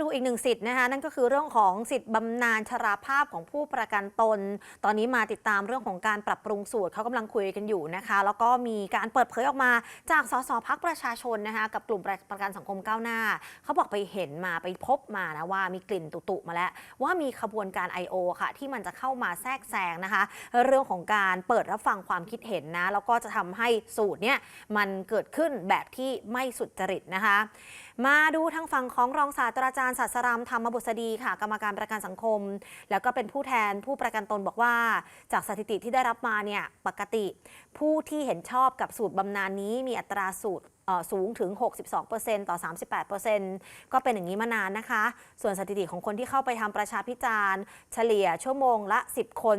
ดูอีกหนึ่งสิทธิ์นะคะนั่นก็คือเรื่องของสิทธิ์บำนาญชราภาพของผู้ประกันตน ตอนนี้มาติดตามเรื่องของการปรับปรุงสูตรเขากำลังคุยกันอยู่นะคะ แล้วก็มีการเปิดเผยออกมาจากสสพักประชาชนนะคะกับกลุ่มประกันสังคมก้าวหน้าเขาบอกไปเห็นมาไปพบมานะว่ามีกลิ่นตุๆมาแล้ว ว่ามีขบวนการ I.O. ค่ะ ที่มันจะเข้ามาแทรกแซงนะคะ เรื่องของการเปิดรับฟังความคิดเห็นนะแล้วก็จะทำให้สูตรเนี่ยมันเกิดขึ้นแบบที่ไม่สุจริตนะคะ มาดูทางฝั่งของรองศาสตราจารย์ศาสรามธรรมบุษดีค่ะ กรรมการประกันสังคม แล้วก็เป็นผู้แทนผู้ประกันตนบอกว่า จากสถิติที่ได้รับมาเนี่ยปกติ ผู้ที่เห็นชอบกับสูตรบำนาญนี้มีอัตราสูตร สูงถึง 62%ต่อ 38%ก็เป็นอย่างนี้มานานนะคะ ส่วนสถิติของคนที่เข้าไปทำประชาพิจารณ์เฉลี่ยชั่วโมงละ 10 คน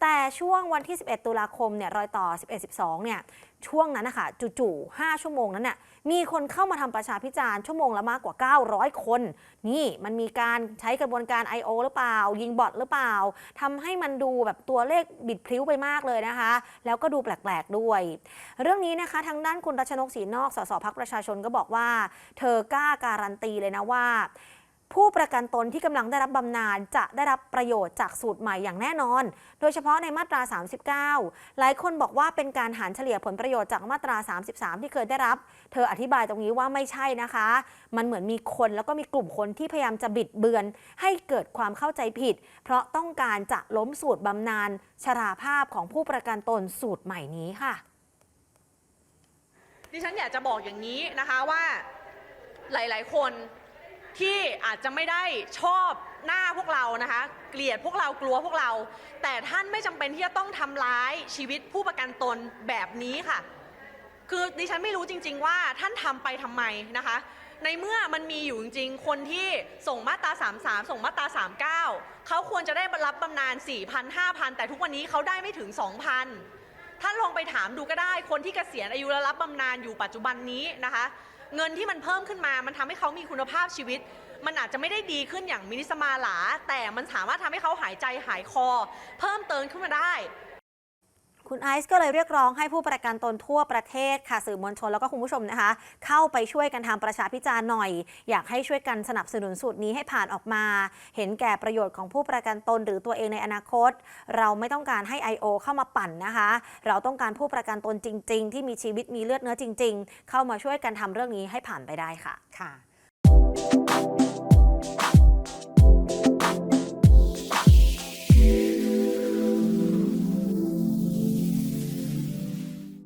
แต่ช่วงวันที่ 11 ตุลาคมเนี่ยรอยต่อ 11-12 เนี่ยช่วงนั้นนะคะจู่ๆ5 ชั่วโมงนั้นน่ะมีคนเข้ามาทำประชาพิจารณ์ชั่วโมงละมากกว่า 900 คน นี่มันมีการใช้กระบวนการ I.O. หรือเปล่า ยิงบอทหรือเปล่าทำให้มันดูแบบตัวเลขบิดพลิ้วไปมากเลยนะคะ แล้วก็ดูแปลกๆด้วย เรื่องนี้นะคะทางด้านคุณรัชนกศรีนอกสสพักประชาชนก็บอกว่า เธอกล้าการันตีเลยนะว่า ผู้ประกันตนที่กำลังได้รับบำนาญจะได้รับประโยชน์จากสูตรใหม่อย่างแน่นอน โดยเฉพาะในมาตรา 39 หลายคนบอกว่าเป็นการหารเฉลี่ยผลประโยชน์จากมาตรา 33 ที่เคยได้รับ เธออธิบายตรงนี้ว่าไม่ใช่นะคะ มันเหมือนมีคนแล้วก็มีกลุ่มคนที่พยายามจะบิดเบือน ให้เกิดความเข้าใจผิด เพราะต้องการจะล้มสูตรบำนาญชราภาพของผู้ประกันตนสูตรใหม่นี้ค่ะ ดิฉันอยากจะบอกอย่างนี้นะคะว่าหลาย ๆ คนที่อาจจะไม่ได้ชอบหน้าพวกเรานะคะ เกลียดพวกเรากลัวพวกเรา แต่ท่านไม่จำเป็นที่จะต้องทำร้ายชีวิตผู้ประกันตนแบบนี้ค่ะ คือดิฉันไม่รู้จริง ๆ ว่าท่านทำไปทำไมนะคะ ในเมื่อมันมีอยู่จริงๆ คนที่ส่งมาตรา 33 ส่งมาตรา 39 เขาควรจะได้รับบำนาญ4,000 5,000 แต่ทุกวันนี้เขาได้ไม่ถึง 2,000 ท่านลองไปถามดูก็ได้ คนที่เกษียณอายุและรับบำนาญอยู่ปัจจุบันนี้นะคะ เงินที่มันเพิ่มขึ้นมา มันทำให้เขามีคุณภาพชีวิต มันอาจจะไม่ได้ดีขึ้นอย่างมินิสมาหลา แต่มันสามารถทำให้เขาหายใจหายคอ เพิ่มเติมขึ้นมาได้ คุณไอซ์ก็เลยเรียกร้องให้ผู้ประกันตนทั่วประเทศค่ะสื่อมวลชนแล้วก็คุณผู้ชมนะคะ เข้าไปช่วยกันทำประชาพิจารณ์หน่อย อยากให้ช่วยกันสนับสนุนสูตรนี้ให้ผ่านออกมา เห็นแก่ประโยชน์ของผู้ประกันตนหรือตัวเองในอนาคต เราไม่ต้องการให้ I.O. เข้ามาปั่นนะคะ เราต้องการผู้ประกันตนจริง ๆ ที่มีชีวิตมีเลือดเนื้อจริง ๆ เข้ามาช่วยกันทำเรื่องนี้ให้ผ่านไปได้ค่ะค่ะ